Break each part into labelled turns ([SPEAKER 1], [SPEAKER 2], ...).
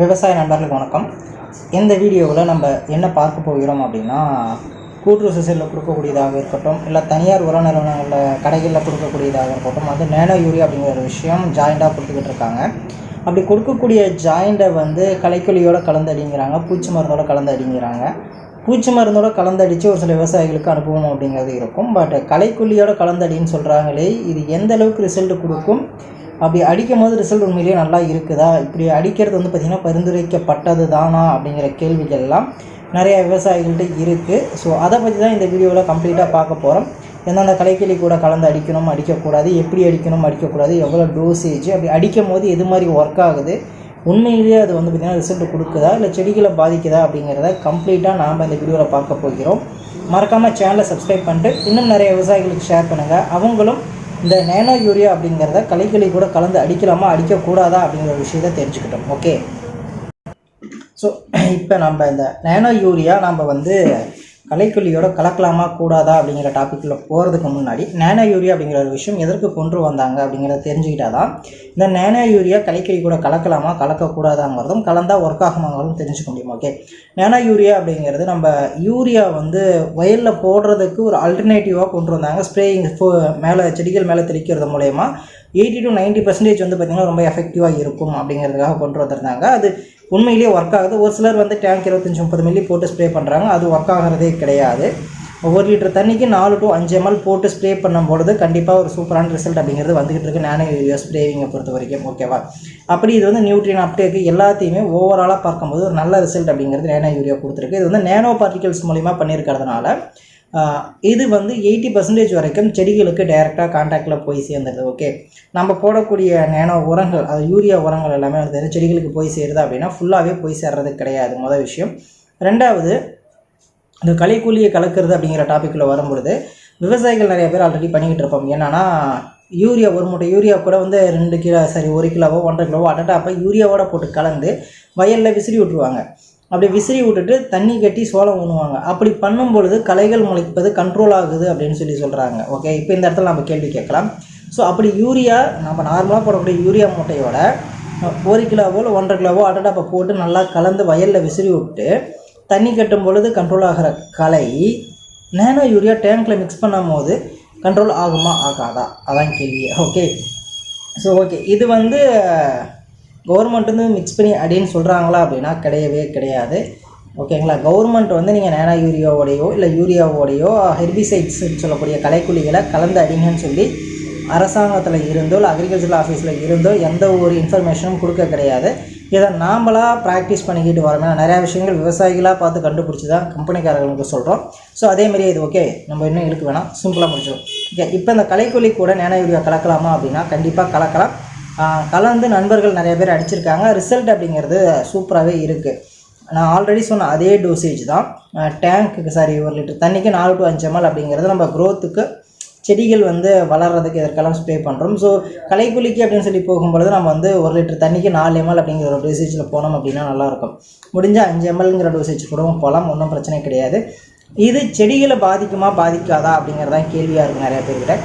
[SPEAKER 1] விவசாய நண்பர்களுக்கு வணக்கம். இந்த வீடியோவில் நம்ம என்ன பார்க்க போகிறோம் அப்படின்னா கூட்டுறவு சொசைட்டியில் கொடுக்கக்கூடியதாக இருக்கட்டும் இல்லை தனியார் உர நிறுவனங்களில் கடைகளில் கொடுக்கக்கூடியதாக இருக்கட்டும் அது நேனோ யூரியா அப்படிங்கிற ஒரு விஷயம் ஜாயிண்டாக கொடுத்துக்கிட்டு இருக்காங்க. அப்படி கொடுக்கக்கூடிய ஜாயிண்டை வந்து களைக்கொல்லியோட கலந்து அடிங்கிறாங்க பூச்சி மருந்தோட கலந்து அடிங்கிறாங்க. பூச்சி மருந்தோட கலந்தடிச்சு ஒரு சில விவசாயிகளுக்கு அனுபவம் அப்படிங்கிறது இருக்கும். பட் கலைக்குள்ளியோட கலந்தடின்னு சொல்கிறாங்களே இது எந்த அளவுக்கு ரிசல்ட் கொடுக்கும்? அப்படி அடிக்கும் போது ரிசல்ட் உண்மையிலேயே நல்லா இருக்குதா? இப்படி அடிக்கிறது வந்து பார்த்திங்கன்னா பரிந்துரைக்கப்பட்டது தானா அப்படிங்கிற கேள்விகள்லாம் நிறையா விவசாயிகள்கிட்ட இருக்குது ஸோ அதை பற்றி தான் இந்த வீடியோவில் கம்ப்ளீட்டாக பார்க்க போகிறோம் எந்தெந்த கலைக்கிளி கூட கலந்து அடிக்கணும் அடிக்கக்கூடாது எப்படி அடிக்கணும் அடிக்கக்கூடாது எவ்வளோ டோசேஜ் அப்படி அடிக்கும் போது எது மாதிரி ஒர்க் ஆகுது உண்மையிலேயே அது வந்து பார்த்திங்கன்னா ரிசல்ட் கொடுக்குதா இல்லை செடிகளை பாதிக்குதா அப்படிங்கிறத கம்ப்ளீட்டாக நாம் இந்த வீடியோவில் பார்க்க போகிறோம். மறக்காமல் சேனலை சப்ஸ்கிரைப் பண்ணிட்டு இன்னும் நிறைய விவசாயிகளுக்கு ஷேர் பண்ணுங்கள் அவங்களும் இந்த நேனோ யூரியா அப்படிங்கிறத களைக்கிளி கூட கலந்து அடிக்கலாமா அடிக்கக்கூடாதா அப்படிங்கிற ஒரு விஷயத்தை தெரிஞ்சுக்கிட்டோம். ஓகே ஸோ இப்போ நம்ம இந்த நேனோ யூரியா நம்ம வந்து கலைக்கொல்லியோட கலக்கலாமா கூடாதா அப்படிங்கிற டாப்பிக்கில் போகிறதுக்கு முன்னாடி நேனோ யூரியா அப்படிங்கிற ஒரு விஷயம் எதற்கு கொண்டு வந்தாங்க அப்படிங்கிறத தெரிஞ்சுக்கிட்டா தான் இந்த நேனோ யூரியா கலைக்கொல்லி கூட கலக்கலாமா கலக்கக்கூடாதாங்கிறதும் கலந்தால் ஒர்க் ஆகுமாங்கிறதும் தெரிஞ்சுக்க முடியும் ஓகே நேனோ யூரியா அப்படிங்கிறது நம்ம யூரியா வந்து வயலில் போடுறதுக்கு ஒரு அல்டர்னேட்டிவாக கொண்டு வந்தாங்க. ஸ்ப்ரேயிங் மேலே செடிகள் மேலே தெளிக்கிறது மூலயமா எயிட்டி டு நைன்ட்டி பர்சன்டேஜ் வந்து பார்த்திங்கன்னா ரொம்ப எஃபெக்டிவாக இருக்கும் அப்படிங்கிறதுக்காக கொண்டு வந்திருந்தாங்க. அது உண்மையிலேயே ஒர்க் ஆகுது. ஒரு சிலர் வந்து டேங்க் இருபத்தஞ்சி முப்பது மில்லி போட்டு ஸ்ப்ரே பண்ணுறாங்க அது ஒர்க் ஆகிறதே கிடையாது. ஒரு லிட்டர் தண்ணிக்கு நாலு டு அஞ்சு எம்எல் போட்டு ஸ்ப்ரே பண்ணும்பொழுது கண்டிப்பாக ஒரு சூப்பரான ரிசல்ட் அப்படிங்கிறது வந்துகிட்டு இருக்கு. நானோ யூரியா ஸ்ப்ரேவிங்கை பொறுத்த வரைக்கும் ஓகேவா அப்படி இது வந்து நியூட்ரியன் அப்டேக்கு எல்லாத்தையுமே ஓவராலாக பார்க்கும்போது ஒரு நல்ல ரிசல்ட் அப்படிங்கிறது நேனோ யூரியா கொடுத்துருக்கு. இது வந்து நேனோ பார்ட்டிகல்ஸ் மூலிமா பண்ணியிருக்கிறதுனால இது வந்து எயிட்டி பர்சன்டேஜ் வரைக்கும் செடிகளுக்கு டைரெக்டாக காண்டாக்டில் போய் சேர்ந்துருது ஓகே நம்ம போடக்கூடிய நேனோ உரங்கள் அது யூரியா உரங்கள் எல்லாமே வந்து செடிகளுக்கு போய் சேருது அப்படின்னா ஃபுல்லாகவே போய் சேர்றது கிடையாது முதல் விஷயம். ரெண்டாவது இந்த களைக்கூலியை கலக்கிறது அப்படிங்கிற டாப்பிக்கில் வரும்பொழுது விவசாயிகள் நிறைய பேர் ஆல்ரெடி பண்ணிக்கிட்டு இருப்போம். என்னன்னா யூரியா ஒரு மூட்டை யூரியா கூட வந்து ரெண்டு கிலோ சரி ஒரு கிலோவோ ஒன்றரை கிலோவோ அட்டட்டாப்போ யூரியாவோட போட்டு கலந்து வயலில் விசிறி விட்டுருவாங்க. அப்படி விசிறி விட்டுட்டு தண்ணி கட்டி சோளம் ஊனுவாங்க. அப்படி பண்ணும் பொழுது களைகள் முளைப்பது கண்ட்ரோல் ஆகுது அப்படின்னு சொல்லி சொல்கிறாங்க ஓகே இப்போ இந்த இடத்துல நம்ம கேள்வி கேட்கலாம். ஸோ அப்படி யூரியா நம்ம நார்மலாக போடக்கூடிய யூரியா மூட்டையோட ஒரு கிலோவோ இல்லை ஒன்றரை கிலோவோ அட்டடாப்பை போட்டு நல்லா கலந்து வயலில் விசிறி விட்டு தண்ணி கட்டும் பொழுது கண்ட்ரோல் ஆகிற களை நேனோ யூரியா டேங்க்கில் மிக்ஸ் பண்ணும் போது கண்ட்ரோல் ஆகுமா ஆகாதா? அதான் கேள்வி. ஓகே ஸோ ஓகே இது வந்து கவர்மெண்ட் வந்து மிக்ஸ் பண்ணி அடின்னு சொல்கிறாங்களா அப்படின்னா கிடையவே கிடையாது. ஓகேங்களா கவர்மெண்ட் வந்து நீங்கள் நேனா யூரியாவோடையோ இல்லை யூரியாவோடையோ ஹெர்பிசைட்ஸ் சொல்லக்கூடிய கலைக்குழிகளை கலந்து அடிங்கன்னு சொல்லி அரசாங்கத்தில் இருந்தோ இல்லை அக்ரிகல்ச்சர் ஆஃபீஸில் இருந்தோ எந்த ஒரு இன்ஃபர்மேஷனும் கொடுக்க கிடையாது. இதை நாமளாக ப்ராக்டிஸ் பண்ணிக்கிட்டு வரோம். நிறையா விஷயங்கள் விவசாயிகளாக பார்த்து கண்டுபிடிச்சி தான் கம்பெனிக்காரர்களுக்கு சொல்கிறோம் ஸோ அதேமாரி இது ஓகே நம்ம இன்னும் இழுக்க வேணாம். சிம்பிளாக முடிச்சிடும் ஓகே இப்போ இந்த களைக்கொல்லி கூட நேனா யூரியா கலக்கலாமா அப்படின்னா கண்டிப்பாக கலக்கலாம். கலந்து நண்பர்கள் நிறைய பேர் அடிச்சிருக்காங்க. ரிசல்ட் அப்படிங்கிறது சூப்பராகவே இருக்குது நான் ஆல்ரெடி சொன்ன அதே டோசேஜ் தான். டேங்க்குக்கு சாரி ஒரு லிட்டர் தண்ணிக்கு நாலு டு அஞ்சு எம்எல் அப்படிங்கிறது நம்ம க்ரோத்துக்கு செடிகள் வந்து வளர்கிறதுக்கு இதற்கெல்லாம் ஸ்ப்ரே பண்ணுறோம் ஸோ கலைக்குலிக்கு அப்படின்னு சொல்லி போகும்பொழுது நம்ம வந்து ஒரு லிட்டர் தண்ணிக்கு நாலு எம்எல் அப்படிங்கிற ஒரு டோசேஜில் போனோம் அப்படின்னா நல்லாயிருக்கும். முடிஞ்ச அஞ்சு எம்எல்ங்கிற டோசேஜ் கூட போகலாம். ஒன்றும் பிரச்சனை கிடையாது. இது செடிகளை பாதிக்குமா பாதிக்காதா அப்படிங்கிறதான் கேள்வியாக இருக்குது நிறையா பேர்கிட்ட.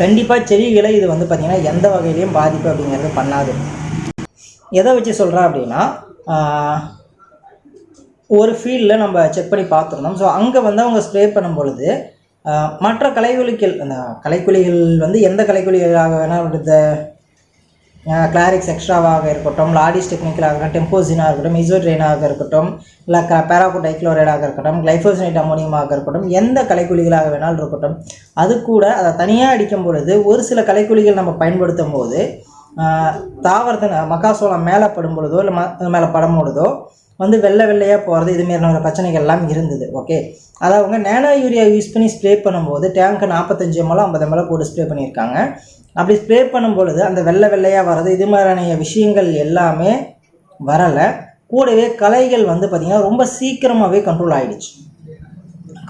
[SPEAKER 1] கண்டிப்பாக செடிகளை இது வந்து பார்த்திங்கன்னா எந்த வகையிலையும் பாதிப்பு அப்படிங்கிறது பண்ணாது. எதை வச்சு சொல்கிறேன் அப்படின்னா ஒரு ஃபீல்டில் நம்ம செக் பண்ணி பார்த்துருந்தோம். ஸோ அங்கே வந்து அவங்க ஸ்ப்ரே பண்ணும் பொழுது மற்ற கலைக்குலிகள் அந்த கலைக்குலிகள் வந்து எந்த கலைக்குலிகளாக வேணால் கிளாரிக்ஸ் எக்ஸ்ட்ராவாக இருக்கட்டும் லாடிஸ் டெக்னிக்கலாக இருக்கட்டும் டெம்போசினாக இருக்கட்டும் இசோட்ரெயினாக இருக்கட்டும் இல்லை க பேராகோடைக்ளோரைடாக இருக்கட்டும் கிளைஃபோசினேட் அமோனியமாக இருக்கட்டும் எந்த கலைக்குழிகளாக வேணாலும் இருக்கட்டும் அது கூட அதை தனியாக அடிக்கும் பொழுது ஒரு சில கலைக்குழிகள் நம்ம பயன்படுத்தும் போது தாவரத்தின் மக்காசோளம் மேலே படும் பொழுதோ இல்லை ம மேலே படும் பொழுதோ வந்து வெள்ளை வெள்ளையாக போகிறது இதுமாரியான பிரச்சனைகள் எல்லாம் இருந்தது ஓகே அதை அவங்க நேனோ யூரியா யூஸ் பண்ணி ஸ்ப்ரே பண்ணும்போது டேங்க்கு நாற்பத்தஞ்சு எம்எல் ஐம்பது எம்எல் போட்டு ஸ்ப்ரே பண்ணியிருக்காங்க. அப்படி ஸ்ப்ரே பண்ணும் பொழுது அந்த வெள்ளை வெள்ளையாக வர்றது இது மாதிரியான விஷயங்கள் எல்லாமே வரலை. கூடவே களைகள் வந்து பார்த்திங்கன்னா ரொம்ப சீக்கிரமாகவே கண்ட்ரோல் ஆகிடுச்சு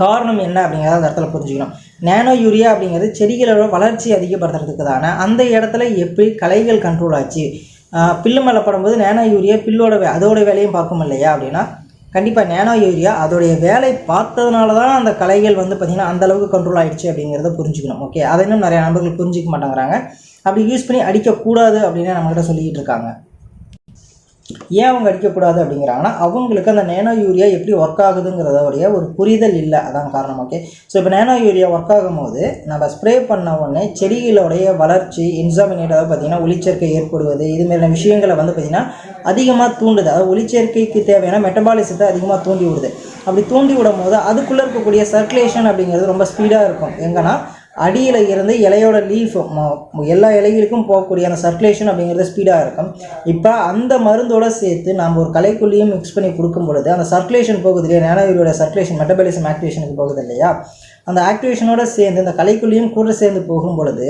[SPEAKER 1] காரணம் என்ன அப்படிங்கிறத அந்த இடத்துல புரிஞ்சுக்கணும். நேனோ யூரியா அப்படிங்கிறது செடிகளோட வளர்ச்சி அதிகப்படுத்துறதுக்கு தானே அந்த இடத்துல எப்படி களைகள் கண்ட்ரோல் ஆச்சு பில்லு மேலே படும்போது நேனோ யூரியா பில்லோட வே அதோட வேலையும் பார்க்கும் இல்லையா அப்படின்னா கண்டிப்பாக நேனோ யூரியா அதோடைய வேலை பார்த்ததுனால தான் அந்த கலைகள் வந்து பார்த்திங்கன்னா அந்த அளவுக்கு கண்ட்ரோல் ஆகிடுச்சு அப்படிங்கிறத புரிஞ்சுக்கணும். ஓகே அதை இன்னும் நிறையா நண்பர்கள் புரிஞ்சிக்க மாட்டேங்கிறாங்க. அப்படி யூஸ் பண்ணி அடிக்கக்கூடாது அப்படின்னு நம்மகிட்ட சொல்லிக்கிட்டு இருக்காங்க. ஏன் அவங்க அடிக்கக்கூடாது அப்படிங்கிறாங்கன்னா அவங்களுக்கு அந்த நேனோ யூரியா எப்படி ஒர்க் ஆகுதுங்கிறதோடைய ஒரு புரிதல் இல்லை. அதான் காரணம் ஓகே ஸோ இப்போ நேனோ யூரியா ஒர்க் ஆகும்போது நம்ம ஸ்ப்ரே பண்ண உடனே செடிகளுடைய வளர்ச்சி இன்சாமினேட் அதாவது பார்த்திங்கன்னா ஒளிச்சேர்க்கை ஏற்படுவது இது மாதிரியான விஷயங்களை வந்து பார்த்திங்கன்னா அதிகமாக தூண்டுது. அதாவது ஒளிச்சேர்க்கைக்கு தேவையான மெட்டபாலிசத்தை அதிகமாக தூண்டி விடுது. அப்படி தூண்டி விடும் போது அதுக்குள்ளே இருக்கக்கூடிய சர்க்குலேஷன் அப்படிங்கிறது ரொம்ப ஸ்பீடாக இருக்கும். எங்கன்னா அடியில் இருந்து இலையோட லீஃப் எல்லா இலைகளுக்கும் போகக்கூடிய அந்த சர்க்குலேஷன் அப்படிங்கிறது ஸ்பீடாக இருக்கும். இப்போ அந்த மருந்தோடு சேர்த்து நம்ம ஒரு கலைக்குள்ளேயும் மிக்ஸ் பண்ணி கொடுக்கும் பொழுது அந்த சர்க்குலேஷன் போகுது இல்லையா? நேனோயூரியோட சர்க்குலேஷன் மெட்டபாலிசம் ஆக்டிவேஷனுக்கு போகுது இல்லையா? அந்த ஆக்டிவேஷனோட சேர்ந்து அந்த கலைக்குள்ளேயும் கூட சேர்ந்து போகும் பொழுது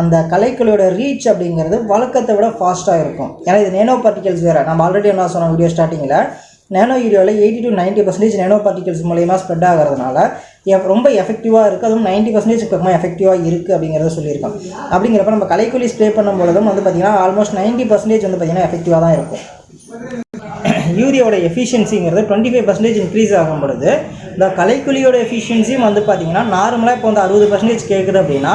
[SPEAKER 1] அந்த கலைக்குள்ளியோட ரீச் அப்படிங்கிறது வழக்கத்தை விட ஃபாஸ்ட்டாக இருக்கும். ஏன்னா இது நேனோ பார்ட்டிகல்ஸ் வேறு. நம்ம ஆல்ரெடி என்ன சொன்னோம் வீடியோ ஸ்டார்டிங்கில் nano யூரியாவில் eighty to ninety percentage nano particles மூலயமா ஸ்ப்ரெட் ஆகிறதுனால ரொம்ப எஃபெக்டிவாக இருக்குது அதுவும் நைன்ட்டி பர்சன்டேஜ் பக்கமாக எஃபெக்டிவாக இருக்குது அப்படிங்கிறத சொல்லியிருக்கோம் அப்படிங்கிறப்ப நம்ம கலைக்குள்ளி ஸ்ப்ரே பண்ணும் பொழுதும் வந்து பார்த்திங்கன்னா ஆல்மோஸ்ட் நைன்ட்டி பர்சன்டேஜ் வந்து பார்த்திங்கன்னா எஃபெக்டிவாக தான் இருக்கும். யூரியோட எஃபிஷியன்சிங்கிறது டுவெண்ட்டி ஃபைவ் பர்சன்டேஜ் இன்க்ரீஸ் ஆகும் பொழுது இந்த கலைக்குழியோட எஃபிஷியன்சியும் வந்து பார்த்தீங்கன்னா நார்மலாக இப்போ வந்து அறுபது பர்சன்டேஜ் கேட்குது அப்படின்னா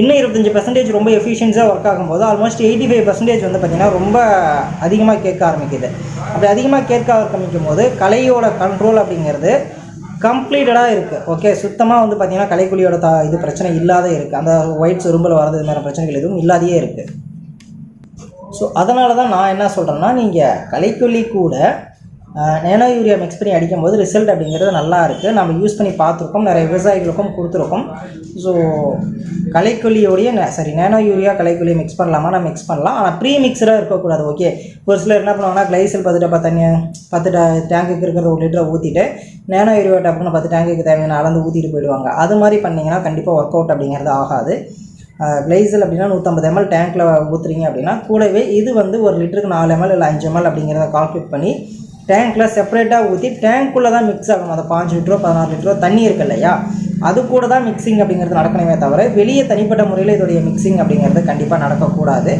[SPEAKER 1] இன்னும் இருபத்தஞ்சி பர்சன்டேஜ் ரொம்ப எஃபிஷியன்ஸாக ஒர்க் ஆகும்போது ஆல்மோஸ்ட் எயிட்டி ஃபைவ் பர்சன்டேஜ் வந்து பார்த்திங்கன்னா ரொம்ப அதிகமாக கேட்க ஆரம்பிக்குது. அப்படி அதிகமாக கேட்க ஆரம்பிக்கும் போது கலையோட கண்ட்ரோல் அப்படிங்கிறது கம்ப்ளீட்டடாக இருக்குது ஓகே சுத்தமாக வந்து பார்த்திங்கன்னா கலைக்குழியோட த இது பிரச்சனை இல்லாத இருக்குது அந்த ஒயிட் சுரும்பல் வரது இது மாதிரி பிரச்சனைகள் எதுவும் இல்லாதையே இருக்குது ஸோ அதனால தான் நான் என்ன சொல்கிறேன்னா நீங்கள் கலைக்குள்ளி கூட நேனோ யூரியா மிக்ஸ் பண்ணி அடிக்கும்போது ரிசல்ட் அப்படிங்கிறது நல்லா இருக்குது நம்ம யூஸ் பண்ணி பார்த்துருக்கோம். நிறைய விவசாயிகளுக்கும் கொடுத்துருக்கோம். ஸோ கலைக்கொல்லியோடைய சரி நேனோ யூரியா கலைக்கொல்லியை மிக்ஸ் பண்ணலாமா? நான் மிக்ஸ் பண்ணலாம். ஆனால் ப்ரீ மிக்ஸராக இருக்கக்கூடாது. ஓகே ஒரு சிலர் என்ன பண்ணுவாங்கன்னா கிளைசல் பத்து டப்பா தண்ணி பத்து டேங்குக்கு இருக்கிற ஒரு லிட்டரை ஊற்றிட்டு நேனோ யூரியா டப்புன்னு பத்து டேங்குக்கு தேவையான அளந்து ஊற்றிட்டு போயிடுவாங்க. அது மாதிரி பண்ணிங்கன்னா கண்டிப்பாக ஒர்க் அவுட் அப்படிங்கிறது ஆகாது. கிளைசல் அப்படின்னா நூற்றம்பது எம்எல் டேங்க்கில் ஊற்றுறீங்க அப்படின்னா கூடவே இது வந்து ஒரு லிட்டருக்கு நாலு எம்எல் இல்லை அஞ்சு எம்எல் அப்படிங்கிறத கால்குலேட் பண்ணி டேங்க்கில் செப்பரேட்டாக ஊற்றி டேங்க்குள்ளே தான் மிக்ஸ் ஆகணும். அந்த பாஞ்சு லிட்டரோ பதினாறு லிட்டரோ தண்ணி இருக்கு இல்லையா? அது கூட தான் மிக்சிங் அப்படிங்கிறது நடக்கணுமே தவிர வெளியே தனிப்பட்ட முறையில் இதோடைய மிக்சிங் அப்படிங்கிறது கண்டிப்பாக நடக்கக்கூடாது.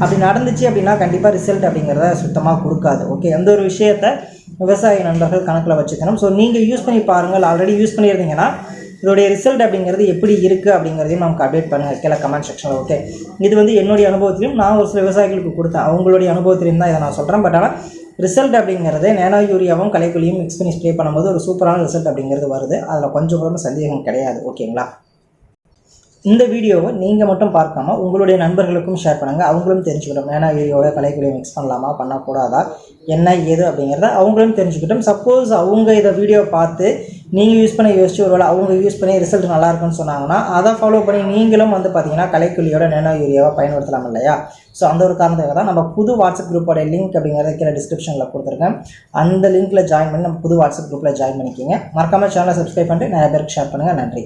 [SPEAKER 1] அப்படி நடந்துச்சு அப்படின்னா கண்டிப்பாக ரிசல்ட் அப்படிங்கிறத சுத்தமாக கொடுக்காது. ஓகே எந்த ஒரு விஷயத்த விவசாய நண்பர்கள் கணக்கில் வச்சுக்கணும். ஸோ நீங்கள் யூஸ் பண்ணி பாருங்கள். ஆல்ரெடி யூஸ் பண்ணியிருந்தீங்கன்னா இதோடைய ரிசல்ட் அப்படிங்கிறது எப்படி இருக்குது அப்படிங்கிறதையும் நமக்கு அப்டேட் பண்ணுங்கள் கீழே கமெண்ட் செக்ஷனில் ஓகே இது வந்து என்னுடைய அனுபவத்திலையும் நான் ஒரு சில விவசாயிகளுக்கு கொடுத்தேன். அவங்களுடைய அனுபவத்திலையும் தான் இதை நான் சொல்கிறேன் பட் ஆனால் ரிசல்ட் அப்படிங்கிறது நேனோ யூரியாவும் கலைக்குழியும் மிக்ஸ் பண்ணி ஸ்ப்ரே பண்ணும்போது ஒரு சூப்பரான ரிசல்ட் அப்படிங்கிறது வருது. அதில் கொஞ்சம் கூட சந்தேகம் கிடையாது. ஓகேங்களா? இந்த வீடியோவை நீங்கள் மட்டும் பார்க்காம உங்களுடைய நண்பர்களுக்கும் ஷேர் பண்ணுங்கள் அவங்களும் தெரிஞ்சுக்கிட்டோம். ஏன்னா இதோட கலைக்குழியை மிக்ஸ் பண்ணலாமா? பண்ணக்கூடாதா என்ன ஏது அப்படிங்கிறத அவங்களும் தெரிஞ்சுக்கிட்டோம். சப்போஸ் அவங்க இதை வீடியோ பார்த்து நீங்கள் யூஸ் பண்ண யோசிச்சு ஒருவேளை அவங்க யூஸ் பண்ணி ரிசல்ட் நல்லா இருக்குன்னு சொன்னாங்கன்னா அதை ஃபாலோ பண்ணி நீங்களும் வந்து பார்த்தீங்கன்னா கலைக்குழியோட நேனோ யூரியாவை பயன்படுத்தலாம் இல்லையா? ஸோ அந்த ஒரு காரணத்துக்காக தான் நம்ம புது வாட்ஸ்அப் குரூப்போட லிங்க் அப்படிங்கிறத கீழே டிஸ்கிரிப்ஷனில் கொடுத்துருக்கேன். அந்த லிங்க்கில் ஜாயின் பண்ணி நம்ம புது வாட்ஸ்அப் குரூப்பில் ஜாயின் பண்ணிக்கிங்க. மறக்காமல் சேனலை சப்ஸ்கிரைப் பண்ணிட்டு நிறைய பேருக்கு ஷேர் பண்ணுங்கள் நன்றி.